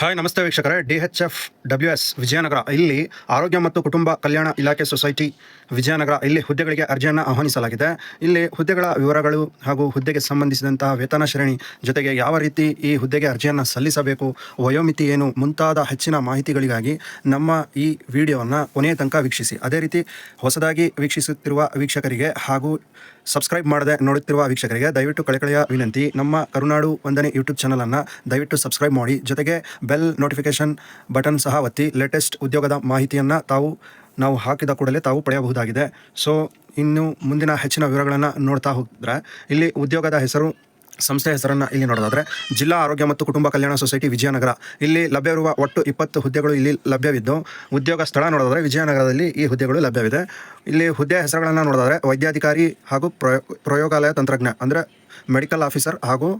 Hi, ನಮಸ್ತೆ ವೀಕ್ಷಕರೇ. D H F W S Vijayanagara. ಇಲ್ಲಿ ಆರೋಗ್ಯ ಮತ್ತು ಕುಟುಂಬ ಕಲ್ಯಾಣ ಇಲಾಖೆ ಸೊಸೈಟಿ ವಿಜಯನಗರ ಇಲ್ಲಿ ಹುದ್ದೆಗಳಿಗೆ ಅರ್ಜಿಯನ್ನು ಆಹ್ವಾನಿಸಲಾಗಿದೆ. ಇಲ್ಲಿ ಹುದ್ದೆಗಳ ವಿವರಗಳು ಹಾಗೂ ಹುದ್ದೆಗೆ ಸಂಬಂಧಿಸಿದಂತಹ ವೇತನ ಶ್ರೇಣಿ ಜೊತೆಗೆ ಯಾವ ರೀತಿ ಈ ಹುದ್ದೆಗೆ ಅರ್ಜಿಯನ್ನು ಸಲ್ಲಿಸಬೇಕು, ವಯೋಮಿತಿ ಏನು ಮುಂತಾದ ಹೆಚ್ಚಿನ ಮಾಹಿತಿಗಳಿಗಾಗಿ ನಮ್ಮ ಈ ವಿಡಿಯೋವನ್ನು ಕೊನೆಯ ತನಕ ವೀಕ್ಷಿಸಿ. ಅದೇ ರೀತಿ ಹೊಸದಾಗಿ ವೀಕ್ಷಿಸುತ್ತಿರುವ ವೀಕ್ಷಕರಿಗೆ ಹಾಗೂ ಸಬ್ಸ್ಕ್ರೈಬ್ ಮಾಡದೆ ನೋಡುತ್ತಿರುವ ವೀಕ್ಷಕರಿಗೆ ದಯವಿಟ್ಟು ಕಳೆಕಳೆಯ ವಿನಂತಿ. ನಮ್ಮ ಕರುನಾಡು ವಂದನೆ ಯೂಟ್ಯೂಬ್ ಚಾನಲನ್ನು ದಯವಿಟ್ಟು ಸಬ್ಸ್ಕ್ರೈಬ್ ಮಾಡಿ. ಜೊತೆಗೆ ಬೆಲ್ ನೋಟಿಫಿಕೇಶನ್ ಬಟನ್ ಸಹ ಒತ್ತಿ. ಲೇಟೆಸ್ಟ್ ಉದ್ಯೋಗದ ಮಾಹಿತಿಯನ್ನು ತಾವು, ನಾವು ಹಾಕಿದ ಕೂಡಲೇ ತಾವು ಪಡೆಯಬಹುದಾಗಿದೆ. ಸೊ ಇನ್ನು ಮುಂದಿನ ಹೆಚ್ಚಿನ ವಿವರಗಳನ್ನು ನೋಡ್ತಾ ಹೋಗಿದ್ರೆ ಇಲ್ಲಿ ಉದ್ಯೋಗದ ಹೆಸರು ಸಂಸ್ಥೆ ಹೆಸರನ್ನು ಇಲ್ಲಿ ನೋಡೋದಾದ್ರೆ, ಜಿಲ್ಲಾ ಆರೋಗ್ಯ ಮತ್ತು ಕುಟುಂಬ ಕಲ್ಯಾಣ ಸೊಸೈಟಿ ವಿಜಯನಗರ. ಇಲ್ಲಿ ಲಭ್ಯವಿರುವ ಒಟ್ಟು ಇಪ್ಪತ್ತು ಹುದ್ದೆಗಳು ಇಲ್ಲಿ ಲಭ್ಯವಿದ್ದು, ಉದ್ಯೋಗ ಸ್ಥಳ ನೋಡೋದಾದ್ರೆ ವಿಜಯನಗರದಲ್ಲಿ ಈ ಹುದ್ದೆಗಳು ಲಭ್ಯವಿದೆ. ಇಲ್ಲಿ ಹುದ್ದೆ ಹೆಸರುಗಳನ್ನು ನೋಡೋದಾದ್ರೆ ವೈದ್ಯಾಧಿಕಾರಿ ಹಾಗೂ ಪ್ರಯೋ, ಪ್ರಯೋಗಾಲಯ ತಂತ್ರಜ್ಞ, ಅಂದರೆ ಮೆಡಿಕಲ್ ಆಫೀಸರ್ ಹಾಗೂ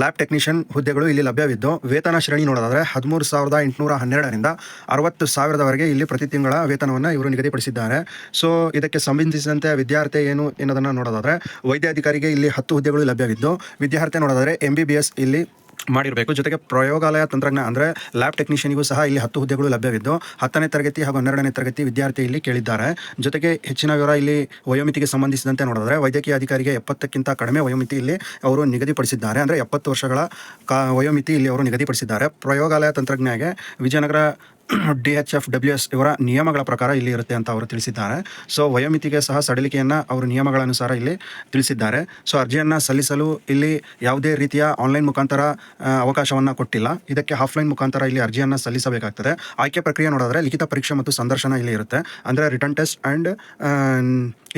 ಲ್ಯಾಬ್ ಟೆಕ್ನಿಷಿಯನ್ ಹುದ್ದೆಗಳು ಇಲ್ಲಿ ಲಭ್ಯವಿದ್ದು, ವೇತನ ಶ್ರೇಣಿ ನೋಡೋದಾದರೆ ಹದಿಮೂರು ಸಾವಿರದ ಎಂಟುನೂರ ಹನ್ನೆರಡರಿಂದ ಅರವತ್ತು ಸಾವಿರದವರೆಗೆ ಇಲ್ಲಿ ಪ್ರತಿ ತಿಂಗಳ ವೇತನವನ್ನು ಇವರು ನಿಗದಿಪಡಿಸಿದ್ದಾರೆ. ಸೊ ಇದಕ್ಕೆ ಸಂಬಂಧಿಸಿದಂತೆ ವಿದ್ಯಾರ್ಥಿ ಏನು ಎನ್ನೋದನ್ನು ನೋಡೋದಾದರೆ, ವೈದ್ಯಾಧಿಕಾರಿಗೆ ಇಲ್ಲಿ ಹತ್ತು ಹುದ್ದೆಗಳು ಲಭ್ಯವಿದ್ದು, ವಿದ್ಯಾರ್ಥಿ ನೋಡೋದಾದರೆ ಎಂ ಬಿ ಬಿ ಎಸ್ ಇಲ್ಲಿ ಮಾಡಿರಬೇಕು. ಜೊತೆಗೆ ಪ್ರಯೋಗಾಲಯ ತಂತ್ರಜ್ಞ ಅಂದರೆ ಲ್ಯಾಬ್ ಟೆಕ್ನಿಷಿಯನ್ಗೂ ಸಹ ಇಲ್ಲಿ ಹತ್ತು ಹುದ್ದೆಗಳು ಲಭ್ಯವಿದ್ದು, ಹತ್ತನೇ ತರಗತಿ ಹಾಗೂ ಹನ್ನೆರಡನೇ ತರಗತಿ ವಿದ್ಯಾರ್ಥಿ ಇಲ್ಲಿ ಕೇಳಿದ್ದಾರೆ. ಜೊತೆಗೆ ಹೆಚ್ಚಿನ ವಿವರ ಇಲ್ಲಿ ವಯೋಮಿತಿಗೆ ಸಂಬಂಧಿಸಿದಂತೆ ನೋಡಿದ್ರೆ ವೈದ್ಯಕೀಯ ಅಧಿಕಾರಿಗೆ ಎಪ್ಪತ್ತಕ್ಕಿಂತ ಕಡಿಮೆ ವಯೋಮಿತಿ ಇಲ್ಲಿ ಅವರು ನಿಗದಿಪಡಿಸಿದ್ದಾರೆ. ಅಂದರೆ ಎಪ್ಪತ್ತು ವರ್ಷಗಳ ಕಾ ವಯೋಮಿತಿ ಇಲ್ಲಿ ಅವರು ನಿಗದಿಪಡಿಸಿದ್ದಾರೆ. ಪ್ರಯೋಗಾಲಯ ತಂತ್ರಜ್ಞಗೆ Vijayanagara D H F W S ಇವರ ನಿಯಮಗಳ ಪ್ರಕಾರ ಇಲ್ಲಿ ಇರುತ್ತೆ ಅಂತ ಅವರು ತಿಳಿಸಿದ್ದಾರೆ. ಸೊ ವಯೋಮಿತಿಗೆ ಸಹ ಸಡಿಲಿಕೆಯನ್ನು ಅವರು ನಿಯಮಗಳ ಅನುಸಾರ ಇಲ್ಲಿ ತಿಳಿಸಿದ್ದಾರೆ. ಸೊ ಅರ್ಜಿಯನ್ನು ಸಲ್ಲಿಸಲು ಇಲ್ಲಿ ಯಾವುದೇ ರೀತಿಯ ಆನ್ಲೈನ್ ಮುಖಾಂತರ ಅವಕಾಶವನ್ನು ಕೊಟ್ಟಿಲ್ಲ. ಇದಕ್ಕೆ ಆಫ್ಲೈನ್ ಮುಖಾಂತರ ಇಲ್ಲಿ ಅರ್ಜಿಯನ್ನು ಸಲ್ಲಿಸಬೇಕಾಗ್ತದೆ. ಆಯ್ಕೆ ಪ್ರಕ್ರಿಯೆ ನೋಡಿದ್ರೆ ಲಿಖಿತ ಪರೀಕ್ಷೆ ಮತ್ತು ಸಂದರ್ಶನ ಇಲ್ಲಿ ಇರುತ್ತೆ. ಅಂದರೆ ರಿಟರ್ನ್ ಟೆಸ್ಟ್ ಆ್ಯಂಡ್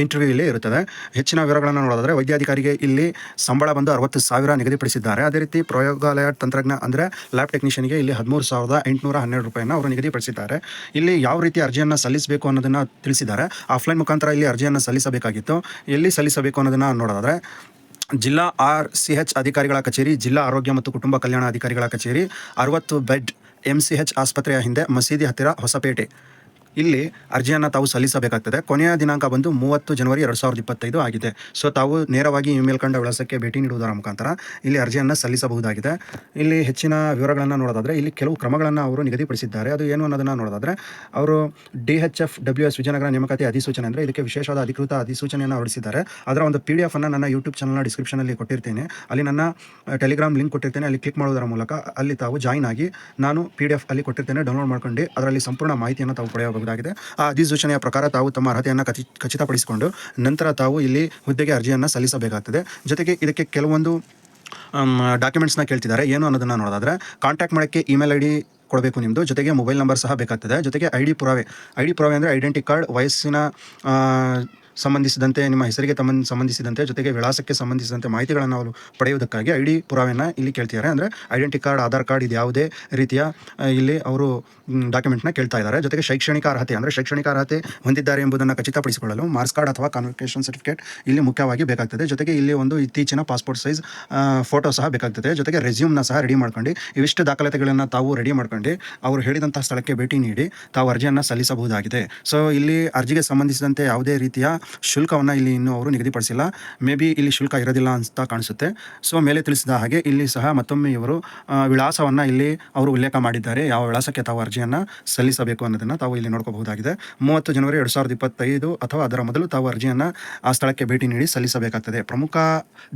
ಇಂಟರ್ವ್ಯೂ ಇಲ್ಲಿ ಇರುತ್ತದೆ. ಹೆಚ್ಚಿನ ವಿವರಗಳನ್ನು ನೋಡೋದಾದರೆ ವೈದ್ಯಾಧಿಕಾರಿಗೆ ಇಲ್ಲಿ ಸಂಬಳ ಬಂದು ಅರವತ್ತು ಸಾವಿರ ನಿಗದಿಪಡಿಸಿದ್ದಾರೆ. ಅದೇ ರೀತಿ ಪ್ರಯೋಗಾಲಯ ತಂತ್ರಜ್ಞ ಅಂದರೆ ಲ್ಯಾಬ್ ಟೆಕ್ನಿಷಿಯನ್ಗೆ ಇಲ್ಲಿ ಹದಿಮೂರು ಸಾವಿರದ ಎಂಟುನೂರ ಹನ್ನೆರಡು ರೂಪಾಯಿನ ಅವರು ನಿಗದಿಪಡಿಸಿದ್ದಾರೆ. ಇಲ್ಲಿ ಯಾವ ರೀತಿ ಅರ್ಜಿಯನ್ನು ಸಲ್ಲಿಸಬೇಕು ಅನ್ನೋದನ್ನು ತಿಳಿಸಿದ್ದಾರೆ. ಆಫ್ಲೈನ್ ಮುಖಾಂತರ ಇಲ್ಲಿ ಅರ್ಜಿಯನ್ನು ಸಲ್ಲಿಸಬೇಕಾಗಿತ್ತು. ಎಲ್ಲಿ ಸಲ್ಲಿಸಬೇಕು ಅನ್ನೋದನ್ನು ನೋಡೋದಾದರೆ ಜಿಲ್ಲಾ ಆರ್ ಸಿ ಎಚ್ ಅಧಿಕಾರಿಗಳ ಕಚೇರಿ, ಜಿಲ್ಲಾ ಆರೋಗ್ಯ ಮತ್ತು ಕುಟುಂಬ ಕಲ್ಯಾಣ ಅಧಿಕಾರಿಗಳ ಕಚೇರಿ, ಅರವತ್ತು ಬೆಡ್ ಎಂ ಸಿ ಎಚ್ ಆಸ್ಪತ್ರೆಯ ಹಿಂದೆ ಮಸೀದಿ ಹತ್ತಿರ ಹೊಸಪೇಟೆ. ಇಲ್ಲಿ ಅರ್ಜಿಯನ್ನು ತಾವು ಸಲ್ಲಿಸಬೇಕಾಗ್ತದೆ. ಕೊನೆಯ ದಿನಾಂಕ ಬಂದು ಮೂವತ್ತು ಜನವರಿ ಎರಡು ಸಾವಿರದ ಇಪ್ಪತ್ತೈದು ಆಗಿದೆ. ಸೊ ತಾವು ನೇರವಾಗಿ ಇಮೇಲ್ ಕಂಡ ವಿಳಾಸಕ್ಕೆ ಭೇಟಿ ನೀಡುವುದರ ಮುಖಾಂತರ ಇಲ್ಲಿ ಅರ್ಜಿಯನ್ನು ಸಲ್ಲಿಸಬಹುದಾಗಿದೆ. ಇಲ್ಲಿ ಹೆಚ್ಚಿನ ವಿವರಗಳನ್ನು ನೋಡೋದಾದರೆ, ಇಲ್ಲಿ ಕೆಲವು ಕ್ರಮಗಳನ್ನು ಅವರು ನಿಗದಿಪಡಿಸಿದ್ದಾರೆ. ಅದು ಏನು ಅನ್ನೋದನ್ನು ನೋಡೋದಾದರೆ, ಅವರು D H F W S Vijayanagara ನೇಮಕಾತಿ ಅಧಿಸೂಚನೆ ಅಂದರೆ ಇದಕ್ಕೆ ವಿಶೇಷವಾದ ಅಧಿಕೃತ ಅಧಿಸೂಚನೆಯನ್ನು ಹೊರಡಿಸಿದ್ದಾರೆ. ಅದರ ಒಂದು ಪಿ ಡಿ ಎಫ್ ಅನ್ನು ನನ್ನ ಯೂಟ್ಯೂಬ್ ಚಾನಲ್ನ ಡಿಸ್ಕ್ರಿಪ್ಷನಲ್ಲಿ ಕೊಟ್ಟಿರ್ತೇನೆ. ಅಲ್ಲಿ ನನ್ನ ಟೆಲಿಗ್ರಾಮ್ ಲಿಂಕ್ ಕೊಟ್ಟಿರ್ತೇನೆ. ಅಲ್ಲಿ ಕ್ಲಿಕ್ ಮಾಡೋದರ ಮೂಲಕ ಅಲ್ಲಿ ತಾವು ಜಾಯಿನ್ ಆಗಿ ನಾನು ಪಿ ಡಿ ಎಫ್ ಅಲ್ಲಿ ಕೊಟ್ಟಿರ್ತೇನೆ. ಡೌನ್ಲೋಡ್ ಮಾಡ್ಕೊಂಡು ಅದರಲ್ಲಿ ಸಂಪೂರ್ಣ ಮಾಹಿತಿಯನ್ನು ತಾವು ಪಡೆಯಬಹುದಾಗಿದೆ ಆ ಅಧಿಸೂಚನೆಯ ಪ್ರಕಾರ ತಾವು ತಮ್ಮ ಅರ್ಹತೆಯನ್ನು ಖಚಿ ಖಚಿತಪಡಿಸಿಕೊಂಡು ನಂತರ ತಾವು ಇಲ್ಲಿ ಹುದ್ದೆಗೆ ಅರ್ಜಿಯನ್ನು ಸಲ್ಲಿಸಬೇಕಾಗ್ತದೆ. ಜೊತೆಗೆ ಇದಕ್ಕೆ ಕೆಲವೊಂದು ಡಾಕ್ಯುಮೆಂಟ್ಸ್ನ ಕೇಳ್ತಿದ್ದಾರೆ. ಏನು ಅನ್ನೋದನ್ನು ನೋಡೋದಾದ್ರೆ ಕಾಂಟ್ಯಾಕ್ಟ್ ಮಾಡೋಕ್ಕೆ ಇಮೇಲ್ ಐ ಡಿ ಕೊಡಬೇಕು ನಿಮ್ಮದು ಜೊತೆಗೆ ಮೊಬೈಲ್ ನಂಬರ್ ಸಹ ಬೇಕಾಗ್ತದೆ. ಜೊತೆಗೆ ಐ ಡಿ ಪುರಾವೆ ಐ ಡಿ ಪುರಾವೆ ಅಂದರೆ ಐಡೆಂಟಿ ಕಾರ್ಡ್ ವಯಸ್ಸಿನ ಸಂಬಂಧಿಸಿದಂತೆ, ನಿಮ್ಮ ಹೆಸರಿಗೆ ಸಂಬಂಧಿಸಿದಂತೆ, ಜೊತೆಗೆ ವಿಳಾಸಕ್ಕೆ ಸಂಬಂಧಿಸಿದಂತೆ ಮಾಹಿತಿಗಳನ್ನು ಅವರು ಪಡೆಯುವುದಕ್ಕಾಗಿ ಐ ಡಿ ಪುರಾವೆಯನ್ನು ಇಲ್ಲಿ ಕೇಳ್ತಿದ್ದಾರೆ. ಅಂದರೆ ಐಡೆಂಟಿ ಕಾರ್ಡ್ ಆಧಾರ್ ಕಾರ್ಡ್ ಇದು ಯಾವುದೇ ರೀತಿಯ ಇಲ್ಲಿ ಅವರು ಡಾಕ್ಯುಮೆಂಟ್ನ ಕೇಳ್ತಾ ಇದ್ದಾರೆ. ಜೊತೆಗೆ ಶೈಕ್ಷಣಿಕ ಅರ್ಹತೆ, ಅಂದರೆ ಶೈಕ್ಷಣಿಕ ಅರ್ಹತೆ ಹೊಂದಿದ್ದಾರೆ ಎಂಬುದನ್ನು ಖಚಿತಪಡಿಸಿಕೊಳ್ಳಲು ಮಾರ್ಕ್ಸ್ ಕಾರ್ಡ್ ಅಥವಾ ಕಾನ್ವಿಕೇಶನ್ ಸರ್ಟಿಫಿಕೇಟ್ ಇಲ್ಲಿ ಮುಖ್ಯವಾಗಿ ಬೇಕಾಗ್ತದೆ. ಜೊತೆಗೆ ಇಲ್ಲಿ ಒಂದು ಇತ್ತೀಚಿನ ಪಾಸ್ಪೋರ್ಟ್ ಸೈಜ್ ಫೋಟೋ ಸಹ ಬೇಕಾಗ್ತದೆ. ಜೊತೆಗೆ ರೆಸ್ಯೂಮ್ನ ಸಹ ರೆಡಿ ಮಾಡ್ಕೊಂಡು, ಇವಿಷ್ಟು ದಾಖಲಾತಿಗಳನ್ನು ತಾವು ರೆಡಿ ಮಾಡ್ಕೊಂಡು, ಅವರು ಹೇಳಿದಂಥ ಸ್ಥಳಕ್ಕೆ ಭೇಟಿ ನೀಡಿ ತಾವು ಅರ್ಜಿಯನ್ನು ಸಲ್ಲಿಸಬಹುದಾಗಿದೆ. ಸೊ ಇಲ್ಲಿ ಅರ್ಜಿಗೆ ಸಂಬಂಧಿಸಿದಂತೆ ಯಾವುದೇ ರೀತಿಯ ಶುಲ್ಕವನ್ನು ಇಲ್ಲಿ ಇನ್ನೂ ಅವರು ನಿಗದಿಪಡಿಸಿಲ್ಲ. ಮೇ ಬಿ ಇಲ್ಲಿ ಶುಲ್ಕ ಇರೋದಿಲ್ಲ ಅಂತ ಕಾಣಿಸುತ್ತೆ. ಸೊ ಮೇಲೆ ತಿಳಿಸಿದ ಹಾಗೆ ಇಲ್ಲಿ ಸಹ ಮತ್ತೊಮ್ಮೆ ಇವರು ವಿಳಾಸವನ್ನು ಇಲ್ಲಿ ಅವರು ಉಲ್ಲೇಖ ಮಾಡಿದ್ದಾರೆ. ಯಾವ ವಿಳಾಸಕ್ಕೆ ತಾವು ಅರ್ಜಿಯನ್ನು ಸಲ್ಲಿಸಬೇಕು ಅನ್ನೋದನ್ನು ತಾವು ಇಲ್ಲಿ ನೋಡ್ಕೋಬಹುದಾಗಿದೆ. ಮೂವತ್ತು ಜನವರಿ ಎರಡು ಸಾವಿರದ ಇಪ್ಪತ್ತೈದು ಅಥವಾ ಅದರ ಮೊದಲು ತಾವು ಅರ್ಜಿಯನ್ನು ಆ ಸ್ಥಳಕ್ಕೆ ಭೇಟಿ ನೀಡಿ ಸಲ್ಲಿಸಬೇಕಾಗ್ತದೆ. ಪ್ರಮುಖ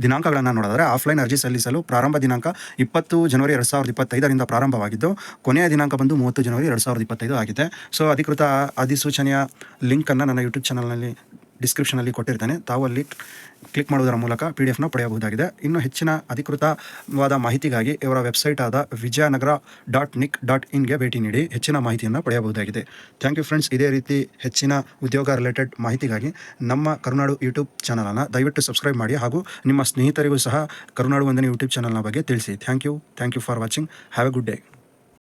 ದಿನಾಂಕಗಳನ್ನು ನೋಡಿದರೆ ಆಫ್ಲೈನ್ ಅರ್ಜಿ ಸಲ್ಲಿಸಲು ಪ್ರಾರಂಭ ದಿನಾಂಕ ಇಪ್ಪತ್ತು ಜನವರಿ ಎರಡು ಸಾವಿರದ ಇಪ್ಪತ್ತೈದರಿಂದ ಪ್ರಾರಂಭವಾಗಿದ್ದು, ಕೊನೆಯ ದಿನಾಂಕ ಬಂದು ಮೂವತ್ತು ಜನವರಿ ಎರಡು ಸಾವಿರದ ಇಪ್ಪತ್ತೈದು ಆಗಿದೆ. ಸೊ ಅಧಿಕೃತ ಅಧಿಸೂಚನೆಯ ಲಿಂಕನ್ನು ನನ್ನ ಯೂಟ್ಯೂಬ್ ಚಾನಲ್ನಲ್ಲಿ ಡಿಸ್ಕ್ರಿಪ್ಷನಲ್ಲಿ ಕೊಟ್ಟಿರ್ತೇನೆ. ತಾವು ಅಲ್ಲಿ ಕ್ಲಿಕ್ ಮಾಡುವುದರ ಮೂಲಕ ಪಿ ಡಿ ಎಫ್ನ ಪಡೆಯಬಹುದಾಗಿದೆ. ಇನ್ನು ಹೆಚ್ಚಿನ ಅಧಿಕೃತವಾದ ಮಾಹಿತಿಗಾಗಿ ಇವರ ವೆಬ್ಸೈಟ್ ಆದ ವಿಜಯನಗರ ಡಾಟ್ ನಿಕ್ ಡಾಟ್ ಇನ್ಗೆ ಭೇಟಿ ನೀಡಿ ಹೆಚ್ಚಿನ ಮಾಹಿತಿಯನ್ನು ಪಡೆಯಬಹುದಾಗಿದೆ. ಥ್ಯಾಂಕ್ ಯು ಫ್ರೆಂಡ್ಸ್ ಇದೇ ರೀತಿ ಹೆಚ್ಚಿನ ಉದ್ಯೋಗ ರಿಲೇಟೆಡ್ ಮಾಹಿತಿಗಾಗಿ ನಮ್ಮ ಕರುನಾಡು ಯೂಟ್ಯೂಬ್ ಚಾನಲನ್ನು ದಯವಿಟ್ಟು ಸಬ್ಸ್ಕ್ರೈಬ್ ಮಾಡಿ ಹಾಗೂ ನಿಮ್ಮ ಸ್ನೇಹಿತರಿಗೂ ಸಹ ಕರುನಾಡು ವಂದನೆ ಯೂಟ್ಯೂಬ್ ಚಾನಲ್ನ ಬಗ್ಗೆ ತಿಳಿಸಿ. Thank you thank you for watching have a good day